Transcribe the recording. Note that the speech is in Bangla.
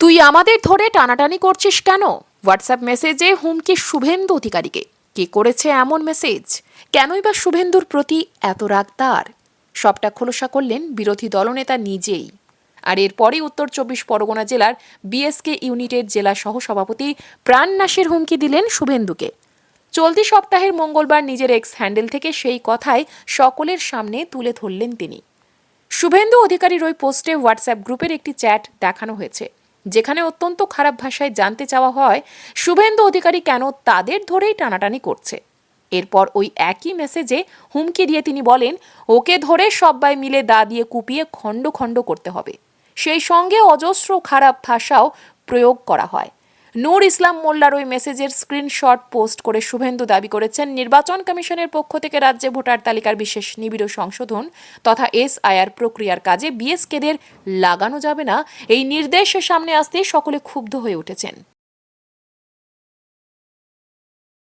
তুই আমাদের ধরে টানাটানি করছিস কেন? হোয়াটসঅ্যাপ মেসেজে হুমকি শুভেন্দু অধিকারীকে। কে করেছে এমন মেসেজ কেনই বা শুভেন্দুর প্রতি এত রাগ তার? সবটা খোলসা করলেন বিরোধী দলনেতা নিজেই। আর এরপরই উত্তর চব্বিশ পরগনা জেলার বিএসকে ইউনিটের জেলা সহসভাপতি প্রাণনাশের হুমকি দিলেন শুভেন্দুকে। চলতি সপ্তাহের মঙ্গলবার নিজের এক্স হ্যান্ডেল থেকে সেই কথাই সকলের সামনে তুলে ধরলেন তিনি। শুভেন্দু অধিকারীর ওই পোস্টে হোয়াটসঅ্যাপ গ্রুপের একটি চ্যাট দেখানো হয়েছে। যেখানে অত্যন্ত খারাপ ভাষায় জানতে চাওয়া হয়, শুভেন্দু অধিকারী কেন তাদের ধরেই টানাটানি করছে? এরপর ওই একই মেসেজে হুমকি দিয়ে তিনি বলেন, ওকে ধরে সবাই মিলে দা দিয়ে কুপিয়ে খণ্ড খণ্ড করতে হবে। সেই সঙ্গে অজস্র খারাপ ভাষাও প্রয়োগ করা হয়। নূর ইসলাম মোল্লার ওই মেসেজের স্ক্রিনশট পোস্ট করে শুভেন্দু দাবি করেছেন, নির্বাচন কমিশনের পক্ষ থেকে রাজ্যে ভোটার তালিকার বিশেষ নিবিড় সংশোধন তথা এস এসআইআর প্রক্রিয়ার কাজে বিএসকেদের লাগানো যাবে না, এই নির্দেশ সামনে আসতে সকলে ক্ষুব্ধ হয়ে উঠেছেন।